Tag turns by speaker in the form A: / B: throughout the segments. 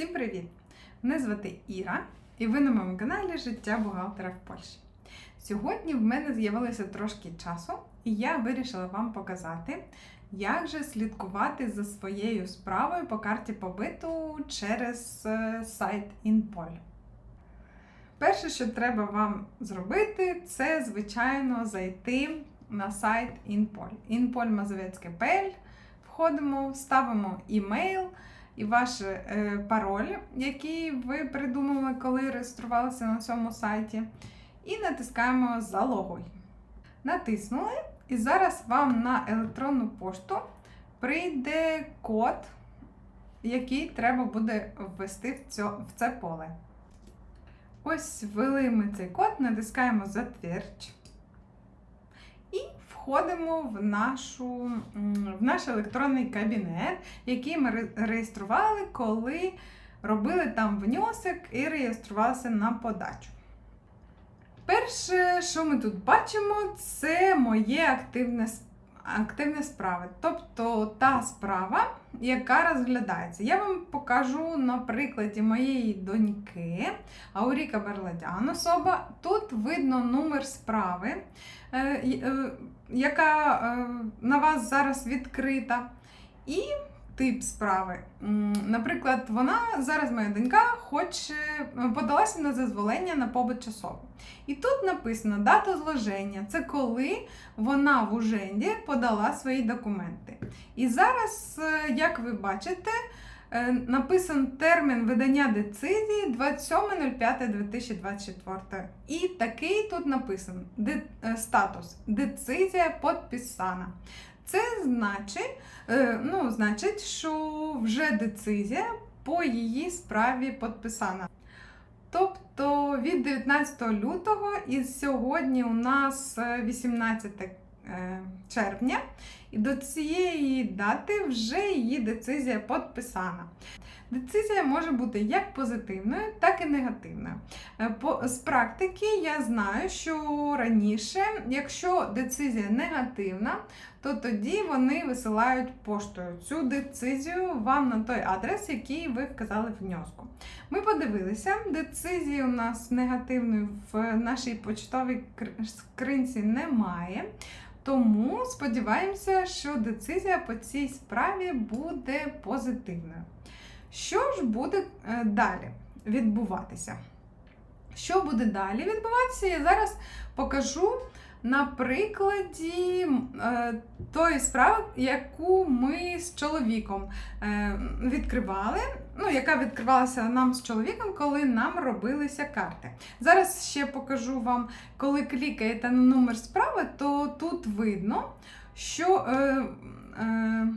A: Всім привіт! Мене звати Іра, і ви на моєму каналі Життя бухгалтера в Польщі. Сьогодні в мене з'явилося трошки часу, і я вирішила вам показати, як же слідкувати за своєю справою по карті побиту через е, сайт InPol. Перше, що треба вам зробити, це, звичайно, зайти на сайт InPol. InPol Входимо, ставимо імейл і ваш е, пароль, який ви придумали, коли реєструвалися на цьому сайті. І натискаємо Залогуй. Натиснули, і зараз вам на електронну пошту прийде код, який треба буде ввести в це поле. Ось ввели ми цей код, натискаємо Затвердь. Входимо в, нашу, в наш електронний кабінет, який ми реєстрували, коли робили там внесок і реєструвалися на подачу. Перше, що ми тут бачимо, це моє активне, с- активне справи. Тобто та справа, яка розглядається. Я вам покажу на прикладі моєї доньки Ауріка Берладян особа. Тут видно номер справи, е, е, яка е, на вас зараз відкрита. І тип справи. Наприклад, вона зараз моя донька хоче подалася на зазволення на побут часово. І тут написано дата зложення. Це коли вона в Уженді подала свої документи. І зараз, е, як ви бачите, е, написан термін видання децизії 27.05.2024. І такий тут написан е, статус Децизія підписана. Це значить, е, ну, значить, що вже децизія по її справі підписана. Тобто від 19 лютого і сьогодні у нас е, 18 е, червня, і до цієї дати вже її децизія підписана. Децизія може бути як позитивною, так і негативною. Е, з практики я знаю, що раніше, якщо децизія негативна, то тоді вони висилають поштою цю децизію вам на той адрес, який ви вказали в внеску. Ми подивилися, децизії у нас негативної в нашій почтовій скринці немає. Тому сподіваємося, що децизія по цій справі буде позитивною. Що ж буде е, далі відбуватися? Що буде далі відбуватися, я зараз покажу на прикладі е, тої справи, яку ми з чоловіком е, відкривали, ну, яка відкривалася нам з чоловіком, коли нам робилися карти. Зараз ще покажу вам, коли клікаєте на номер справи, то тут видно, що е, е,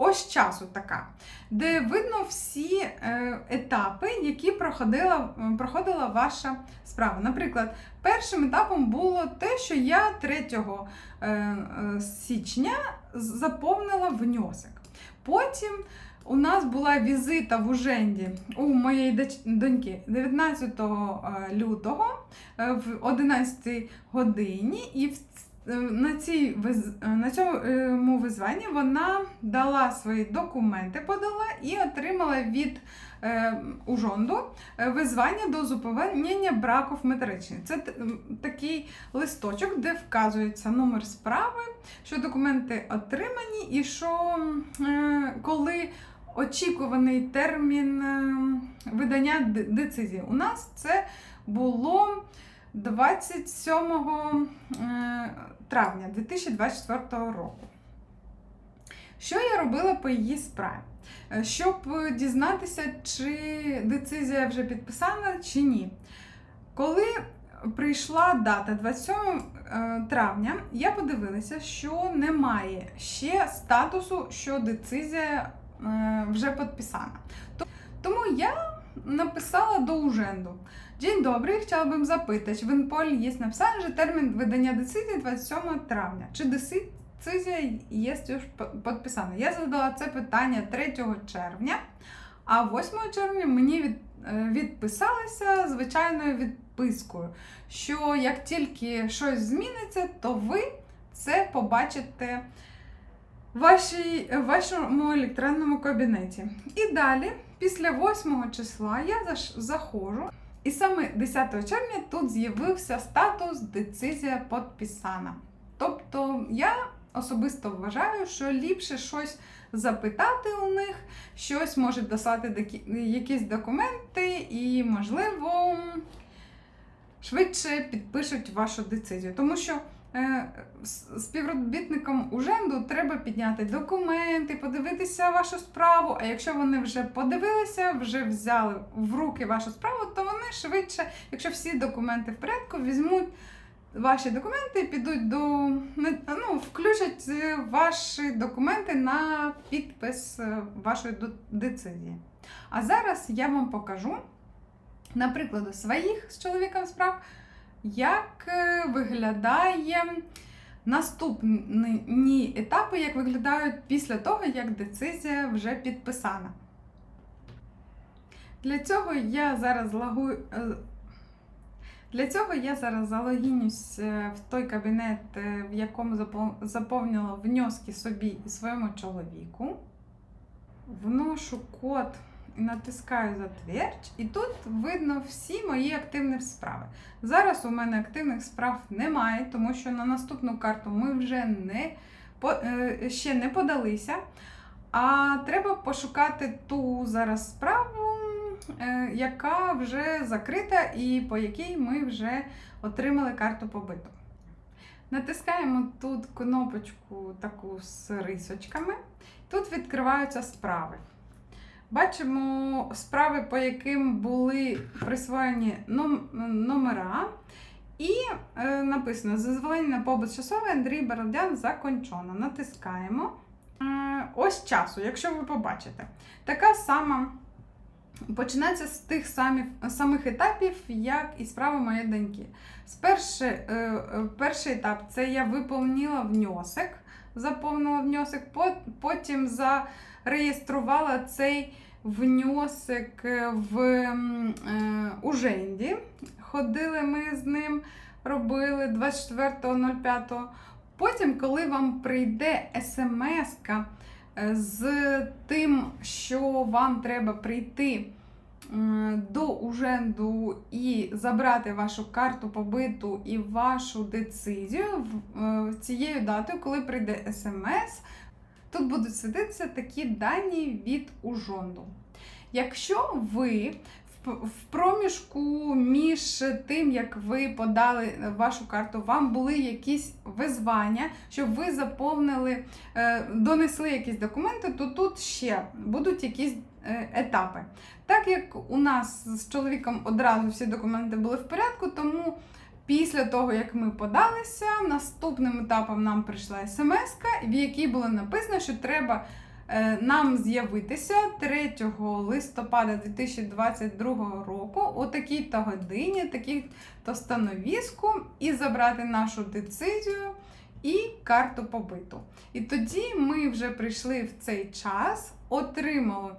A: ось часу така, де видно всі е, етапи, які проходила, проходила ваша справа. Наприклад, першим етапом було те, що я 3 е, е, січня заповнила внесок. Потім у нас була візита в Уженді у моєї доньки 19 е, лютого е, в 11 годині, і в е, на, цій, е, на цьому визванні вона дала свої документи, подала і отримала від е, Ужонду е, визвання до зупинення браку в метричні. Це такий листочок, де вказується номер справи, що документи отримані, і що е, коли очікуваний термін е, видання децизії. У нас це було 27 е, травня 2024 року. Що я робила по її справі? Е, Щоб дізнатися, чи децизія вже підписана, чи ні. Коли прийшла дата 27 е, травня, я подивилася, що немає ще статусу, що децизія вже підписана. То- Тому я написала до Уженду. Dzień dobry, chciałabym zapytać, w Inpoli jest napisane, że termin wydania decyzji 27 tравня. Чи децизія є już підписана? Я задала це питання 3 червня, а 8 червня мені е, відписалися звичайною відпискою, що як тільки щось зміниться, то ви це побачите в вашій, вашому електронному кабінеті. І далі після 8 числа я заходжу, і саме 10 червня тут з'явився статус децизія підписана. Тобто я особисто вважаю, що ліпше щось запитати у них, щось можуть дослати якісь документи, і, можливо, швидше підпишуть вашу децизію. Тому що співробітникам уженду треба підняти документи, подивитися вашу справу. А якщо вони вже подивилися, вже взяли в руки вашу справу, то вони швидше, якщо всі документи в порядку, візьмуть ваші документи, підуть до ну, включать е, ваші документи на підпис е, вашої децизії. А зараз я вам покажу, на прикладу своїх з чоловіком справ, як е, виглядає наступні етапи, як виглядають після того, як децизія вже підписана. Для цього я зараз лагу... е, для цього я зараз залогінюсь е, в той кабінет, в якому заповнила внески собі і своєму чоловіку. Вношу код натискаю затвердь, і тут видно всі мої активні справи. Зараз у мене активних справ немає, тому що на наступну карту ми вже не, е, ще не подалися. А треба пошукати ту зараз справу, е, яка вже закрита і по якій ми вже отримали карту побиту. Натискаємо тут кнопочку таку з рисочками. Тут відкриваються справи. Бачимо справи, по яким були присвоєні номера. І е, написано: Зазволення на побут часовий Андрій Бородян закончено. Натискаємо. Е, ось часу, якщо ви побачите. Така сама починається з тих самих, самих етапів, як і справа моєї доньки. З перший, е, е, перший етап це я виповнила внесок, заповнила внесок, по- потім зареєструвала цей внесок в м, е, Уженді. Ходили ми з ним, робили 24.05. Потім, коли вам прийде смс-ка е, з тим, що вам треба прийти до Уженду і забрати вашу карту побиту і вашу децизію е, цією датою, коли прийде смс, тут будуть світитися такі дані від Ужонду. Якщо ви в- проміжку між тим, як ви подали вашу карту, вам були якісь визвання, щоб ви заповнили, е, донесли якісь документи, то тут ще будуть якісь е, етапи. Так як у нас з чоловіком одразу всі документи були в порядку, тому після того, як ми подалися, наступним етапом нам прийшла смс, в якій було написано, що треба е, нам з'явитися 3 листопада 2022 року о такій-то годині, такій-то становіску, і забрати нашу децизію і карту побиту. І тоді ми вже прийшли в цей час, отримали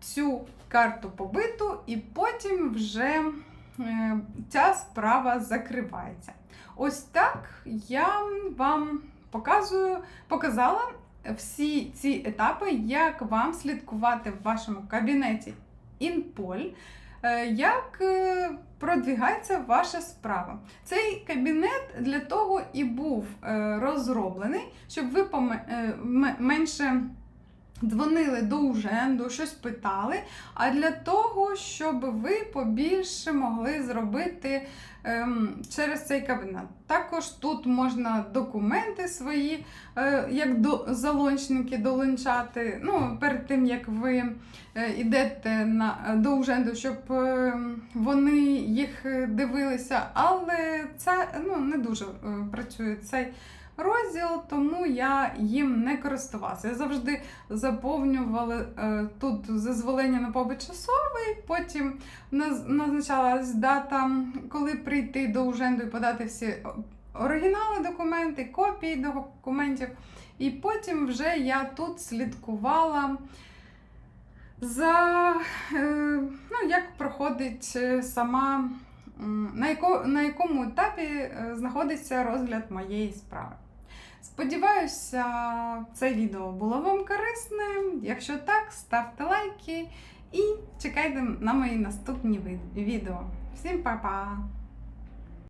A: цю карту побиту, і потім вже ця справа закривається. Ось так я вам показую, показала всі ці етапи, як вам слідкувати в вашому кабінеті Інполь, е, як е, продвігається ваша справа. Цей кабінет для того і був е, розроблений, щоб ви е, менше дзвонили до уженду, щось питали, а для того, щоб ви побільше могли зробити ем, через цей кабінет. Також тут можна документи свої, е, як до залончники долончати. Ну, перед тим як ви е, йдете на, до уженду, щоб е, вони їх е, дивилися, але це ну, не дуже е, працює цей розділ, тому я їм не користувалася. Я завжди заповнювала е, тут зазволення на побит часовий, потім наз- назначалась дата, коли прийти до уженду і подати всі оригінали документи, копії документів. І потім вже я тут слідкувала за е, ну, як проходить е, сама, на, яко, на якому етапі е, знаходиться розгляд моєї справи. Сподіваюся, це відео було вам корисним. Якщо так, ставте лайки І чекайте на мої наступні відео. Всім па-па!